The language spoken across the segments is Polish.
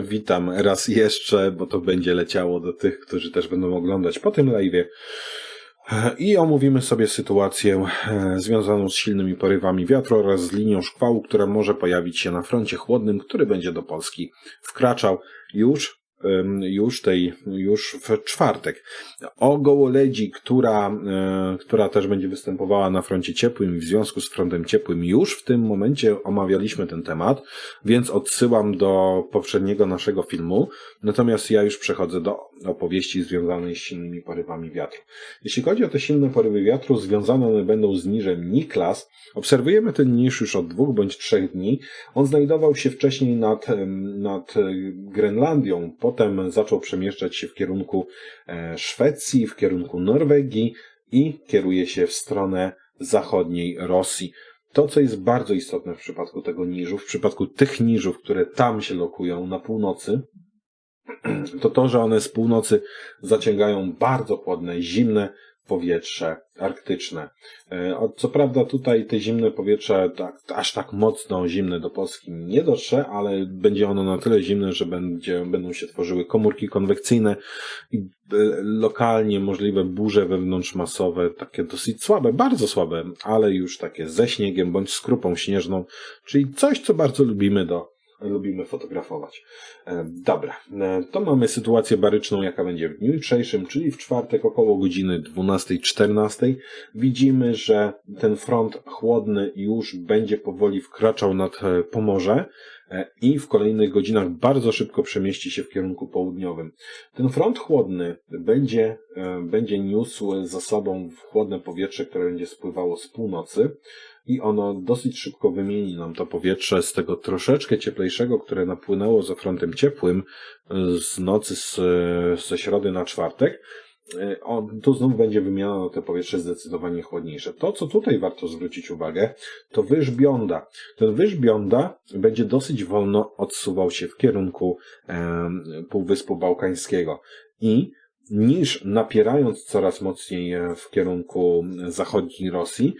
Witam raz jeszcze, bo to będzie leciało do tych, którzy też będą oglądać po tym live'ie. I omówimy sobie sytuację e, związaną z silnymi porywami wiatru oraz z linią szkwału, która może pojawić się na froncie chłodnym, który będzie do Polski wkraczał już już tej, już w czwartek. O gołoledzi, która, e, która też będzie występowała na froncie ciepłym w związku z frontem ciepłym już w tym momencie omawialiśmy ten temat, więc odsyłam do poprzedniego naszego filmu. Natomiast ja już przechodzę do opowieści związanej z silnymi porywami wiatru. Jeśli chodzi o te silne porywy wiatru, związane one będą z niżem Niklas. Obserwujemy ten niż już od dwóch bądź trzech dni. On znajdował się wcześniej nad, nad Grenlandią, potem zaczął przemieszczać się w kierunku e, Szwecji, w kierunku Norwegii i kieruje się w stronę zachodniej Rosji. To, co jest bardzo istotne w przypadku tego niżu, w przypadku tych niżów, które tam się lokują na północy, to to, że one z północy zaciągają bardzo chłodne, zimne powietrze arktyczne. E, co prawda tutaj te zimne powietrze tak, aż tak mocno zimne do Polski nie dotrze, ale będzie ono na tyle zimne, że będzie, będą się tworzyły komórki konwekcyjne i e, lokalnie możliwe burze wewnątrzmasowe, takie dosyć słabe, bardzo słabe, ale już takie ze śniegiem bądź z krupą śnieżną, czyli coś, co bardzo lubimy do lubimy fotografować. E, dobra, e, to mamy sytuację baryczną, jaka będzie w dniu jutrzejszym, czyli w czwartek około godziny 12-14. Widzimy, że ten front chłodny już będzie powoli wkraczał nad e, Pomorze i w kolejnych godzinach bardzo szybko przemieści się w kierunku południowym. Ten front chłodny będzie, będzie niósł za sobą chłodne powietrze, które będzie spływało z północy i ono dosyć szybko wymieni nam to powietrze z tego troszeczkę cieplejszego, które napłynęło za frontem ciepłym z nocy z, ze środy na czwartek. E, o, tu znów będzie wymiana na to powietrze zdecydowanie chłodniejsze. To, co tutaj warto zwrócić uwagę, to wyż Bionda. Ten wyż Bionda będzie dosyć wolno odsuwał się w kierunku e, Półwyspu Bałkańskiego i niż napierając coraz mocniej w kierunku zachodniej Rosji,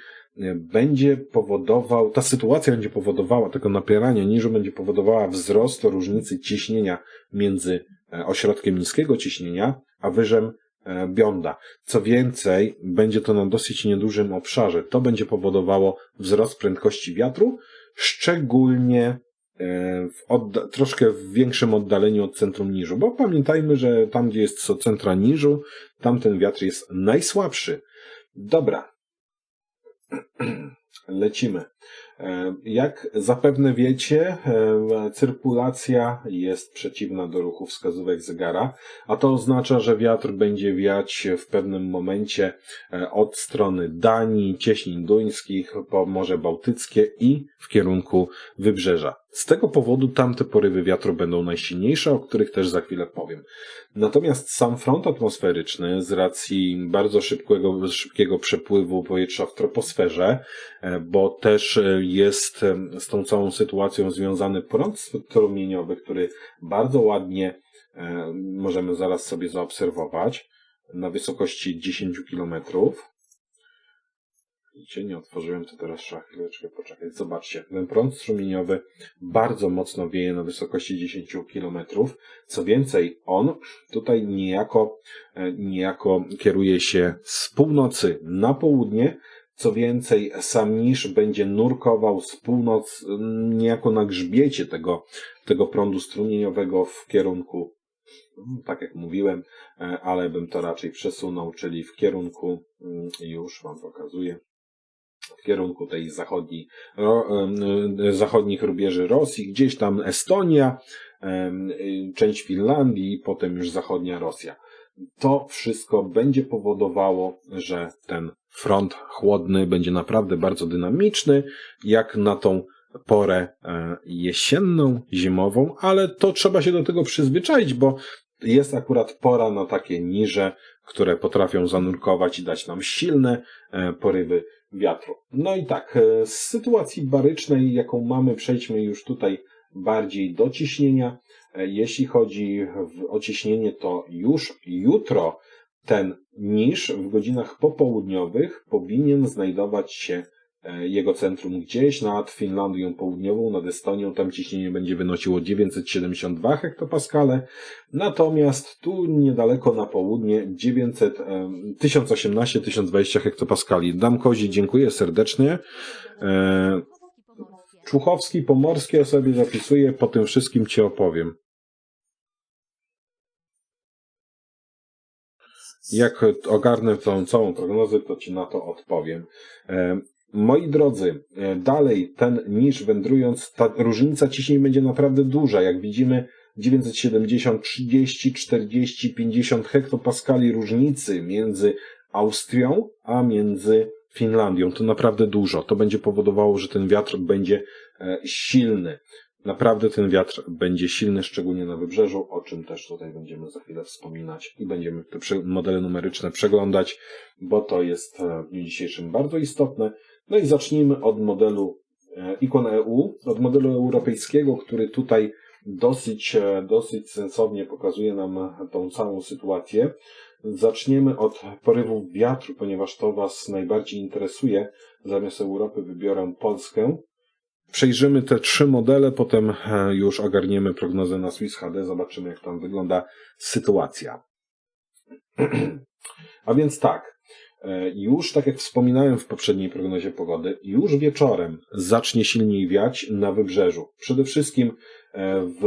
będzie powodował, ta sytuacja będzie powodowała, tego napierania niżu będzie powodowała wzrost różnicy ciśnienia między e, ośrodkiem niskiego ciśnienia, a wyżem e, Bionda. Co więcej, będzie to na dosyć niedużym obszarze. To będzie powodowało wzrost prędkości wiatru, szczególnie e, w troszkę w większym oddaleniu od centrum niżu, bo pamiętajmy, że tam, gdzie jest centra niżu, tam ten wiatr jest najsłabszy. Dobra, Lecimy. E, jak zapewne wiecie, e, cyrkulacja jest przeciwna do ruchu wskazówek zegara, a to oznacza, że wiatr będzie wiać w pewnym momencie e, od strony Danii, cieśnin duńskich po Morze Bałtyckie i w kierunku wybrzeża. Z tego powodu tamte porywy wiatru będą najsilniejsze, o których też za chwilę powiem. Natomiast sam front atmosferyczny, z racji bardzo szybkiego, szybkiego przepływu powietrza w troposferze, bo też jest z tą całą sytuacją związany prąd strumieniowy, który bardzo ładnie możemy zaraz sobie zaobserwować na wysokości 10 kilometrów. Widzicie, nie otworzyłem, to teraz trzeba chwileczkę poczekać. Zobaczcie, ten prąd strumieniowy bardzo mocno wieje na wysokości 10 km. Co więcej, on tutaj niejako, e, niejako kieruje się z północy na południe, co więcej, sam niż będzie nurkował z północ, niejako na grzbiecie tego, tego prądu strumieniowego w kierunku, tak jak mówiłem, e, ale bym to raczej przesunął, czyli w kierunku, mm, już Wam pokazuję, w kierunku tej zachodniej, ro, zachodnich rubieży Rosji, gdzieś tam Estonia, część Finlandii potem już zachodnia Rosja. To wszystko będzie powodowało, że ten front chłodny będzie naprawdę bardzo dynamiczny, jak na tą porę e, jesienną, zimową, ale to trzeba się do tego przyzwyczaić, bo jest akurat pora na takie niże, które potrafią zanurkować i dać nam silne e, porywy wiatru. No i tak, e, z sytuacji barycznej, jaką mamy, przejdźmy już tutaj bardziej do ciśnienia. E, jeśli chodzi o ciśnienie, to już jutro ten niż w godzinach popołudniowych powinien znajdować się jego centrum gdzieś nad Finlandią Południową, nad Estonią, tam ciśnienie będzie wynosiło 972 hektopaskale, natomiast tu niedaleko na południe 900, 1018-1020 hektopaskali. Dam Kozi, dziękuję serdecznie. E, Czuchowski, Pomorskie ja sobie zapisuję, po tym wszystkim Ci opowiem. Jak ogarnę tą całą prognozę, to Ci na to odpowiem. Moi drodzy, e, dalej ten niż wędrując, ta różnica ciśnień będzie naprawdę duża. Jak widzimy, 970, 30, 40, 50 hektopaskali różnicy między Austrią, a między Finlandią. To naprawdę dużo. To będzie powodowało, że ten wiatr będzie e, silny. Naprawdę ten wiatr będzie silny, szczególnie na wybrzeżu, o czym też tutaj będziemy za chwilę wspominać i będziemy te modele numeryczne przeglądać, bo to jest e, w dniu dzisiejszym bardzo istotne. No i zacznijmy od modelu e, Icon EU, od modelu europejskiego, który tutaj dosyć, dosyć sensownie pokazuje nam tą całą sytuację. Zaczniemy od porywów wiatru, ponieważ to Was najbardziej interesuje. Zamiast Europy wybiorę Polskę. Przejrzymy te trzy modele, potem e, już ogarniemy prognozę na Swiss HD, zobaczymy jak tam wygląda sytuacja. A więc tak, e, już tak jak wspominałem w poprzedniej prognozie pogody, już wieczorem zacznie silniej wiać na wybrzeżu. Przede wszystkim e, w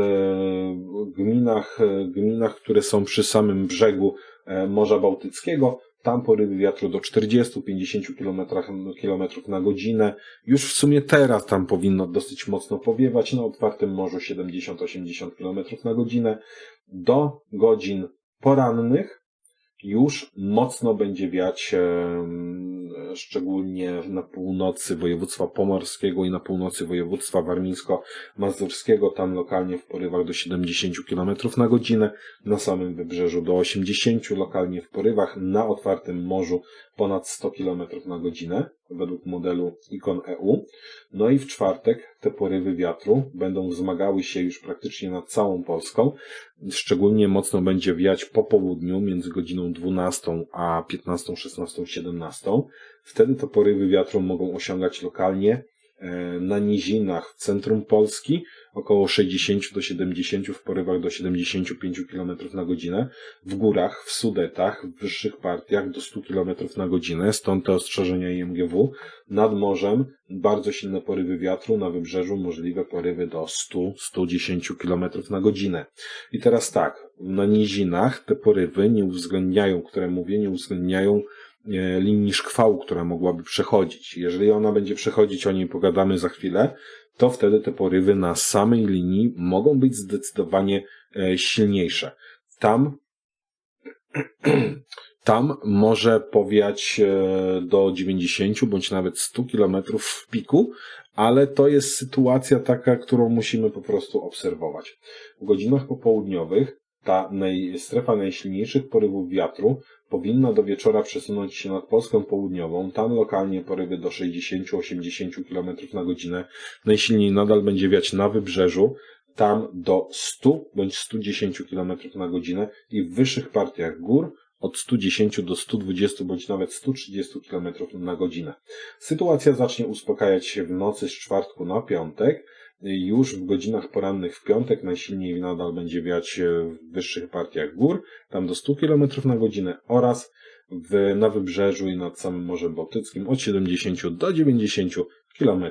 gminach, gminach, które są przy samym brzegu E, Morza Bałtyckiego. Tam porywy wiatru do 40-50 km na godzinę. Już w sumie teraz tam powinno dosyć mocno powiewać. Na otwartym morzu 70-80 km na godzinę. Do godzin porannych już mocno będzie wiać, szczególnie na północy województwa pomorskiego i na północy województwa warmińsko-mazurskiego, tam lokalnie w porywach do 70 km na godzinę, na samym wybrzeżu do 80, lokalnie w porywach, na otwartym morzu ponad 100 km na godzinę, według modelu Icon EU. No i w czwartek te porywy wiatru będą wzmagały się już praktycznie nad całą Polską. Szczególnie mocno będzie wiać po południu między godziną 12 a 15, 16, 17. Wtedy to porywy wiatru mogą osiągać lokalnie na nizinach w centrum Polski około 60 do 70, w porywach do 75 km na godzinę, w górach, w Sudetach, w wyższych partiach do 100 km na godzinę, stąd te ostrzeżenia IMGW. Nad morzem bardzo silne porywy wiatru, na wybrzeżu możliwe porywy do 100-110 km na godzinę. I teraz tak, na nizinach te porywy nie uwzględniają, które mówię, nie uwzględniają e, linii szkwał, która mogłaby przechodzić. Jeżeli ona będzie przechodzić, o niej pogadamy za chwilę, to wtedy te porywy na samej linii mogą być zdecydowanie e, silniejsze. Tam, tam może powiać e, do 90 bądź nawet 100 km w piku, ale to jest sytuacja taka, którą musimy po prostu obserwować. W godzinach popołudniowych ta naj, strefa najsilniejszych porywów wiatru powinna do wieczora przesunąć się nad Polską Południową. Tam lokalnie porywy do 60-80 km na godzinę. Najsilniej nadal będzie wiać na wybrzeżu. Tam do 100 bądź 110 km na godzinę i w wyższych partiach gór od 110 do 120 bądź nawet 130 km na godzinę. Sytuacja zacznie uspokajać się w nocy z czwartku na piątek już w godzinach porannych w piątek najsilniej nadal będzie wiać w wyższych partiach gór, tam do 100 km na godzinę oraz w, na wybrzeżu i nad samym Morzem Bałtyckim od 70 do 90 km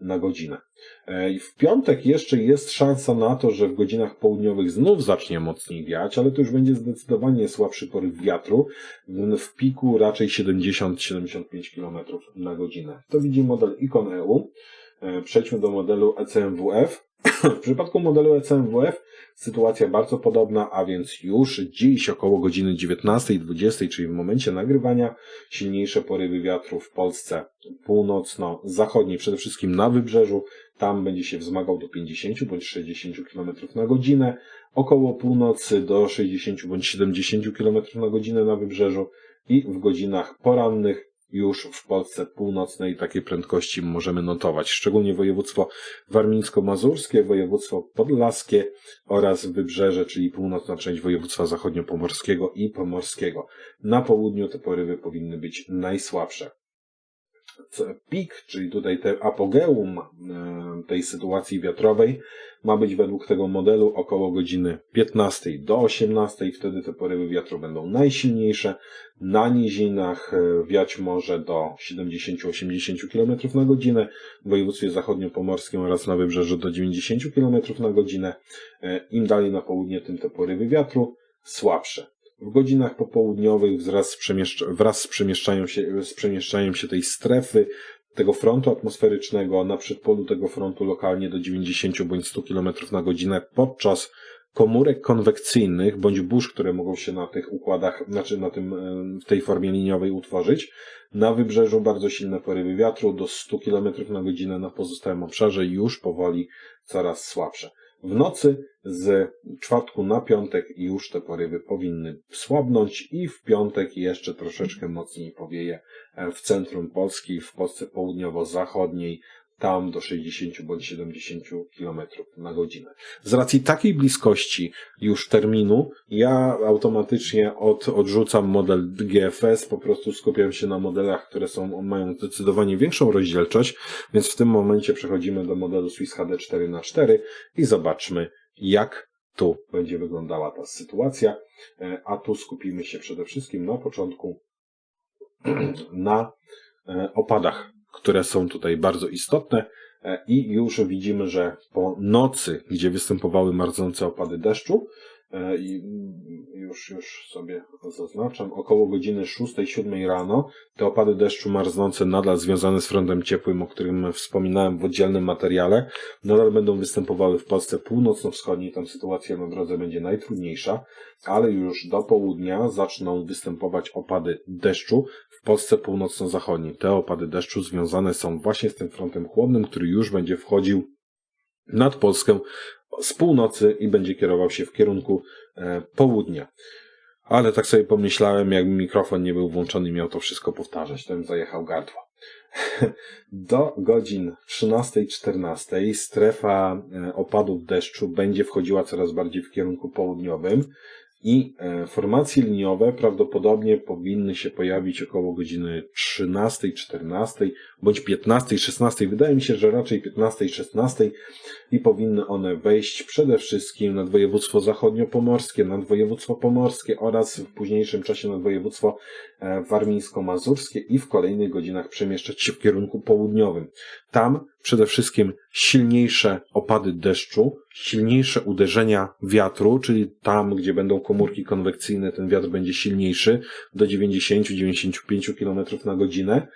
na godzinę. E, w piątek jeszcze jest szansa na to, że w godzinach południowych znów zacznie mocniej wiać, ale to już będzie zdecydowanie słabszy poryw wiatru. W piku raczej 70-75 km na godzinę. To widzi model Icon EU. E, przejdźmy do modelu ECMWF. W przypadku modelu ECMWF sytuacja bardzo podobna, a więc już dziś około godziny 19.20, czyli w momencie nagrywania, silniejsze porywy wiatru w Polsce północno-zachodniej, przede wszystkim na wybrzeżu. Tam będzie się wzmagał do 50 bądź 60 km na godzinę, około północy do 60 bądź 70 km na godzinę na wybrzeżu i w godzinach porannych już w Polsce północnej takie prędkości możemy notować, szczególnie województwo warmińsko-mazurskie, województwo podlaskie oraz wybrzeże, czyli północna część województwa zachodniopomorskiego i pomorskiego. Na południu te porywy powinny być najsłabsze. Pik, czyli tutaj te apogeum e, tej sytuacji wiatrowej, ma być według tego modelu około godziny 15 do 18. Wtedy te porywy wiatru będą najsilniejsze. Na nizinach e, wiać może do 70-80 km na godzinę, w województwie zachodniopomorskim oraz na wybrzeżu do 90 km na godzinę. E, Im dalej na południe, tym te porywy wiatru słabsze. W godzinach popołudniowych wraz z, przemieszcz- wraz z, przemieszczaniem się, z przemieszczaniem się tej strefy, tego frontu atmosferycznego na przedpolu tego frontu lokalnie do 90 bądź 100 km na godzinę podczas komórek konwekcyjnych bądź burz, które mogą się na tych układach, znaczy na tym, w tej formie liniowej utworzyć. Na wybrzeżu bardzo silne porywy wiatru do 100 km na godzinę, na pozostałym obszarze już powoli coraz słabsze. W nocy z czwartku na piątek już te porywy powinny słabnąć i w piątek jeszcze troszeczkę mocniej powieje e, w centrum Polski, w Polsce południowo-zachodniej, tam do 60 bądź 70 km na godzinę. Z racji takiej bliskości już terminu, ja automatycznie od, odrzucam model GFS, po prostu skupiam się na modelach, które są, mają zdecydowanie większą rozdzielczość, więc w tym momencie przechodzimy do modelu Swiss HD 4x4 i zobaczmy, jak tu będzie wyglądała ta sytuacja, E, a tu skupimy się przede wszystkim na początku na e, opadach, które są tutaj bardzo istotne e, i już widzimy, że po nocy, gdzie występowały marzące opady deszczu, i już, już sobie zaznaczam, około godziny 6-7 rano te opady deszczu marznące nadal związane z frontem ciepłym, o którym wspominałem w oddzielnym materiale, nadal będą występowały w Polsce północno-wschodniej, tam sytuacja na drodze będzie najtrudniejsza, ale już do południa zaczną występować opady deszczu w Polsce północno-zachodniej. Te opady deszczu związane są właśnie z tym frontem chłodnym, który już będzie wchodził nad Polskę z północy i będzie kierował się w kierunku e, południa. Ale tak sobie pomyślałem, jakby mikrofon nie był włączony miał to wszystko powtarzać, bym zajechał gardło. Do godzin 13-14 strefa e, opadów deszczu będzie wchodziła coraz bardziej w kierunku południowym i e, formacje liniowe prawdopodobnie powinny się pojawić około godziny 13-14 bądź 15-16. Wydaje mi się, że raczej 15-16 i powinny one wejść przede wszystkim nad województwo zachodniopomorskie, nad województwo pomorskie oraz w późniejszym czasie nad województwo e, warmińsko-mazurskie i w kolejnych godzinach przemieszczać się w kierunku południowym. Tam przede wszystkim silniejsze opady deszczu, silniejsze uderzenia wiatru, czyli tam, gdzie będą komórki konwekcyjne, ten wiatr będzie silniejszy do 90-95 km na godzinę.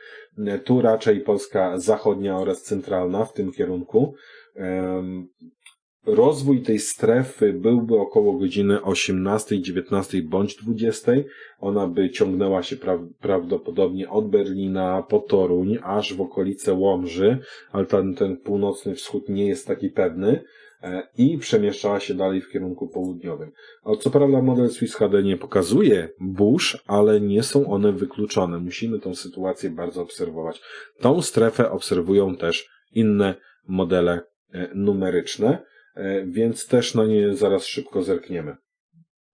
E, Tu raczej Polska zachodnia oraz centralna w tym kierunku. Rozwój tej strefy byłby około godziny 18, 19 bądź 20. Ona by ciągnęła się pra- prawdopodobnie od Berlina po Toruń, aż w okolice Łomży, ale ten, ten północny wschód nie jest taki pewny e, i przemieszczała się dalej w kierunku południowym. Co prawda model Swiss HD nie pokazuje burz, ale nie są one wykluczone. Musimy tą sytuację bardzo obserwować. Tą strefę obserwują też inne modele e, numeryczne, więc też na nie zaraz szybko zerkniemy.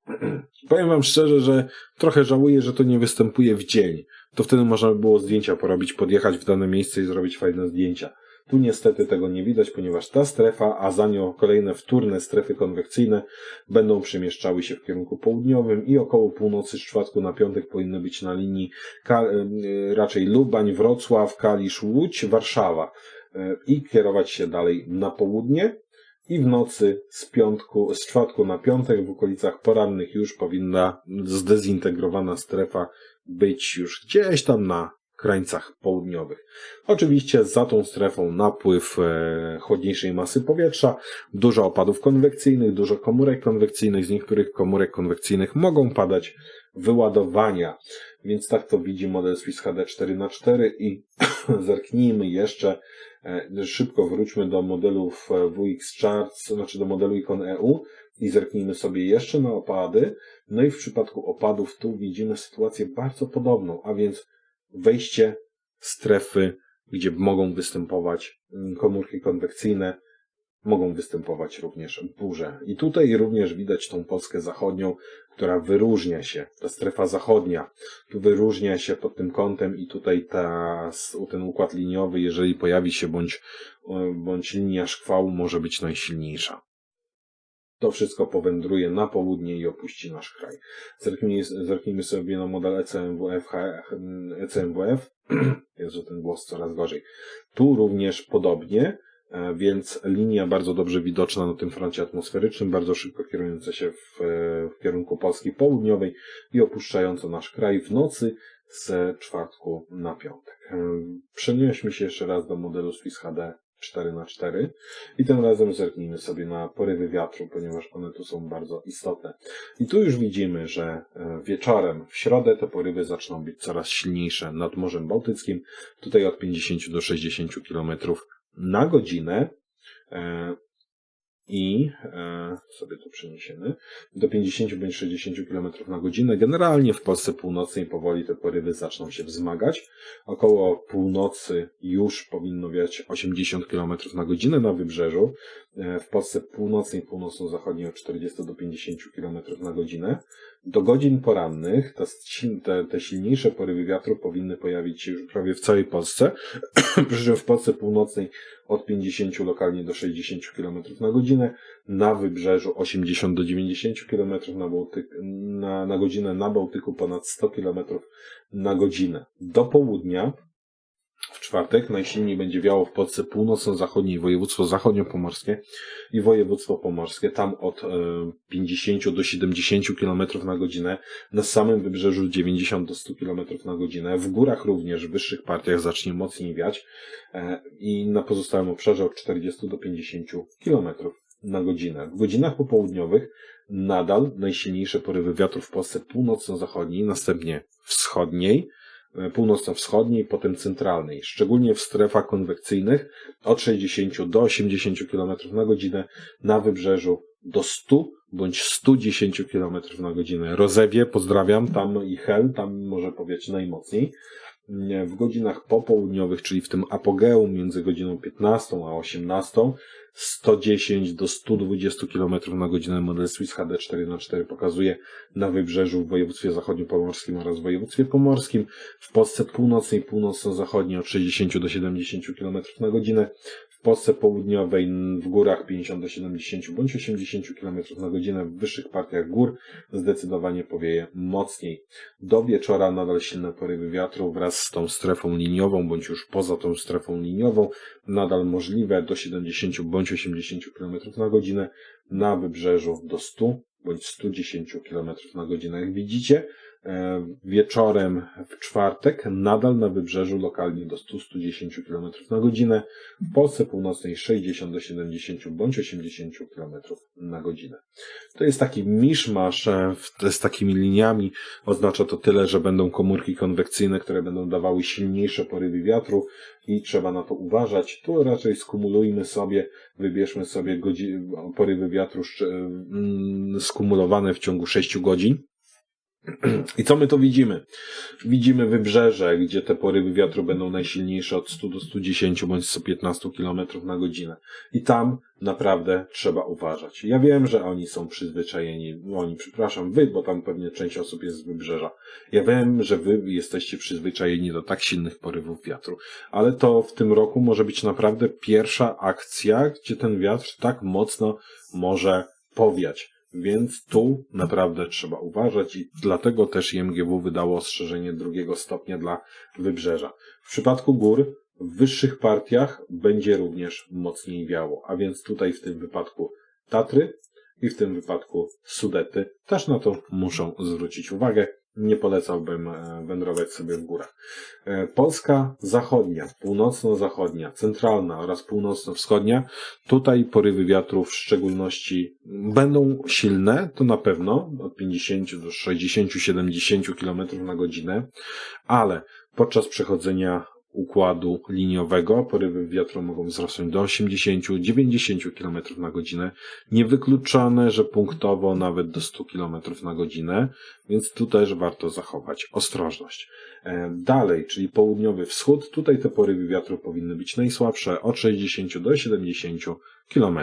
Powiem Wam szczerze, że trochę żałuję, że to nie występuje w dzień. To wtedy można by było zdjęcia porobić, podjechać w dane miejsce i zrobić fajne zdjęcia. Tu niestety tego nie widać, ponieważ ta strefa, a za nią kolejne wtórne strefy konwekcyjne będą przemieszczały się w kierunku południowym i około północy z czwartku na piątek powinny być na linii e, raczej Lubań, Wrocław, Kalisz, Łódź, Warszawa e, i kierować się dalej na południe i w nocy z piątku, z czwartku na piątek w okolicach porannych już powinna zdezintegrowana strefa być już gdzieś tam na krańcach południowych. Oczywiście za tą strefą napływ e, chłodniejszej masy powietrza, dużo opadów konwekcyjnych, dużo komórek konwekcyjnych, z niektórych komórek konwekcyjnych mogą padać wyładowania. Więc tak to widzi model Swiss HD 4x4 i zerknijmy jeszcze, szybko wróćmy do modelów e, WX Charts, znaczy do modelu Icon EU i zerknijmy sobie jeszcze na opady. No i w przypadku opadów tu widzimy sytuację bardzo podobną, a więc wejście strefy, gdzie mogą występować komórki konwekcyjne mogą występować również burze. I tutaj również widać tą Polskę zachodnią, która wyróżnia się, ta strefa zachodnia, tu wyróżnia się pod tym kątem i tutaj ta, ten układ liniowy, jeżeli pojawi się bądź, bądź linia szkwału, może być najsilniejsza. To wszystko powędruje na południe i opuści nasz kraj. Zerknijmy, zerknijmy sobie na model ECMWF, ECMWF. Że ten głos coraz gorzej. Tu również podobnie, więc linia bardzo dobrze widoczna na tym froncie atmosferycznym, bardzo szybko kierująca się w, w kierunku Polski Południowej i opuszczająca nasz kraj w nocy z czwartku na piątek. E, Przenieśmy się jeszcze raz do modelu Swiss HD 4 na 4 i tym razem zerknijmy sobie na porywy wiatru, ponieważ one tu są bardzo istotne. I tu już widzimy, że e, wieczorem w środę te porywy zaczną być coraz silniejsze nad Morzem Bałtyckim, tutaj od 50 do 60 km na godzinę. E, i e, sobie to przeniesiemy do 50 bądź 60 km na godzinę. Generalnie w Polsce północnej powoli te porywy zaczną się wzmagać. Około północy już powinno wiać 80 km na godzinę na wybrzeżu. E, w Polsce północnej, północno-zachodniej od 40 do 50 km na godzinę. Do godzin porannych te, te, silniejsze porywy wiatru powinny pojawić się już prawie w całej Polsce. Przy czym w Polsce północnej od 50 lokalnie do 60 km na godzinę, na wybrzeżu 80 do 90 km na, Bałtyk, na, na godzinę, na Bałtyku ponad 100 km na godzinę. Do południa czwartek najsilniej będzie wiało w Polsce północno-zachodniej województwo zachodniopomorskie i województwo pomorskie. Tam od 50 do 70 km na godzinę, na samym wybrzeżu 90 do 100 km na godzinę. W górach również w wyższych partiach zacznie mocniej wiać e, i na pozostałym obszarze od 40 do 50 km na godzinę. W godzinach popołudniowych nadal najsilniejsze porywy wiatru w Polsce północno-zachodniej, następnie wschodniej, północno-wschodniej, potem centralnej, szczególnie w strefach konwekcyjnych od 60 do 80 km na godzinę, na wybrzeżu do 100 bądź 110 km na godzinę. Rozewie, pozdrawiam, tam i Hel, tam może powieć najmocniej. W godzinach popołudniowych, czyli w tym apogeum między godziną 15 a 18, 110 do 120 km na godzinę model Swiss HD 4x4 pokazuje na wybrzeżu w województwie zachodniopomorskim oraz w województwie pomorskim, w Polsce północnej, północno-zachodniej od 60 do 70 km na godzinę, Polsce południowej w górach 50 do 70 bądź 80 km na godzinę, w wyższych partiach gór zdecydowanie powieje mocniej. Do wieczora nadal silne porywy wiatru wraz z tą strefą liniową bądź już poza tą strefą liniową nadal możliwe do 70 bądź 80 km na godzinę, na wybrzeżu do 100 bądź 110 km na godzinę. Jak widzicie, wieczorem w czwartek nadal na wybrzeżu lokalnie do 100-110 km na godzinę, w Polsce Północnej 60 do 70 bądź 80 km na godzinę. To jest taki miszmasz e, z takimi liniami. Oznacza to tyle, że będą komórki konwekcyjne, które będą dawały silniejsze porywy wiatru i trzeba na to uważać. Tu raczej skumulujmy sobie, wybierzmy sobie porywy wiatru mm, skumulowane w ciągu 6 godzin. I co my to widzimy? Widzimy wybrzeże, gdzie te porywy wiatru będą najsilniejsze od 100 do 110 bądź 115 km na godzinę. I tam naprawdę trzeba uważać. Ja wiem, że oni są przyzwyczajeni, oni, przepraszam, wy, bo tam pewnie część osób jest z wybrzeża. Ja wiem, że wy jesteście przyzwyczajeni do tak silnych porywów wiatru, ale to w tym roku może być naprawdę pierwsza akcja, gdzie ten wiatr tak mocno może powiać. Więc tu naprawdę trzeba uważać i dlatego też IMGW wydało ostrzeżenie drugiego stopnia dla wybrzeża. W przypadku gór w wyższych partiach będzie również mocniej wiało, a więc tutaj w tym wypadku Tatry i w tym wypadku Sudety też na to muszą zwrócić uwagę nie polecałbym e, wędrować sobie w górach. E, Polska zachodnia, północno-zachodnia, centralna oraz północno-wschodnia, tutaj porywy wiatru w szczególności będą silne, to na pewno, od 50 do 60-70 km na godzinę, ale podczas przechodzenia układu liniowego. Porywy wiatru mogą wzrosnąć do 80-90 km na godzinę. Niewykluczone, że punktowo nawet do 100 km na godzinę, więc tu też warto zachować ostrożność. E, Dalej, czyli południowy wschód, tutaj te porywy wiatru powinny być najsłabsze od 60 do 70 km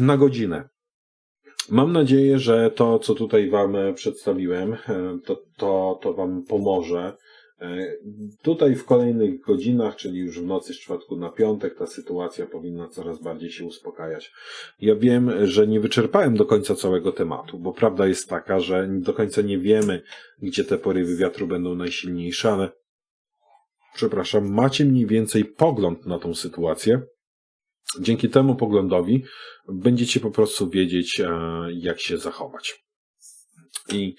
na godzinę. Mam nadzieję, że to, co tutaj Wam e, przedstawiłem, e, to, to, to Wam pomoże. E, Tutaj w kolejnych godzinach, czyli już w nocy z czwartku na piątek, ta sytuacja powinna coraz bardziej się uspokajać. Ja wiem, że nie wyczerpałem do końca całego tematu, bo prawda jest taka, że do końca nie wiemy, gdzie te porywy wiatru będą najsilniejsze, ale przepraszam, macie mniej więcej pogląd na tą sytuację. Dzięki temu poglądowi będziecie po prostu wiedzieć, e, jak się zachować. I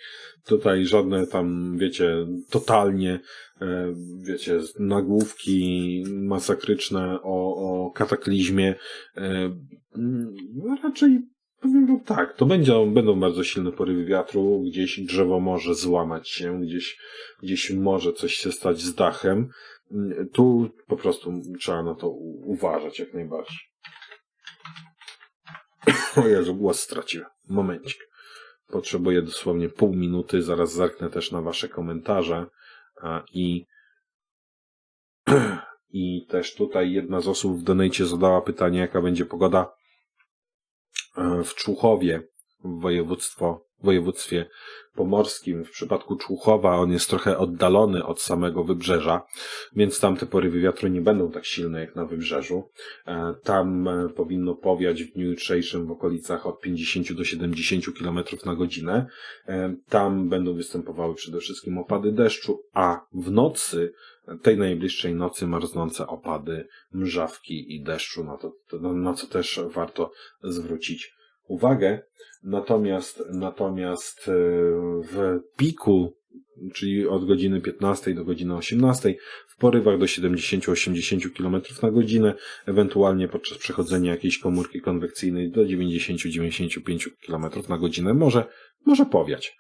tutaj żadne tam, wiecie, totalnie, e, wiecie, nagłówki masakryczne o, o kataklizmie. e, mm, Raczej powiem wam tak, to będzie, będą bardzo silne porywy wiatru, gdzieś drzewo może złamać się, gdzieś, gdzieś może coś się stać z dachem. Tu po prostu trzeba na to uważać jak najbardziej. O Jezu, głos straciłem. Momencik. Potrzebuję dosłownie pół minuty, zaraz zerknę też na wasze komentarze. I i też tutaj jedna z osób w donate zadała pytanie, jaka będzie pogoda e, w Człuchowie, w województwo, województwie pomorskim. W przypadku Człuchowa on jest trochę oddalony od samego wybrzeża, więc tam te porywy wiatru nie będą tak silne jak na wybrzeżu. E, Tam e, powinno powiać w dniu jutrzejszym w okolicach od 50 do 70 km na godzinę. E, Tam będą występowały przede wszystkim opady deszczu, a w nocy, tej najbliższej nocy marznące opady mrzawki i deszczu, na, to, na co też warto zwrócić uwagę. Natomiast, natomiast e, w piku, czyli od godziny 15 do godziny 18, w porywach do 70-80 km na godzinę, ewentualnie podczas przechodzenia jakiejś komórki konwekcyjnej do 90-95 km na godzinę może, może powiać.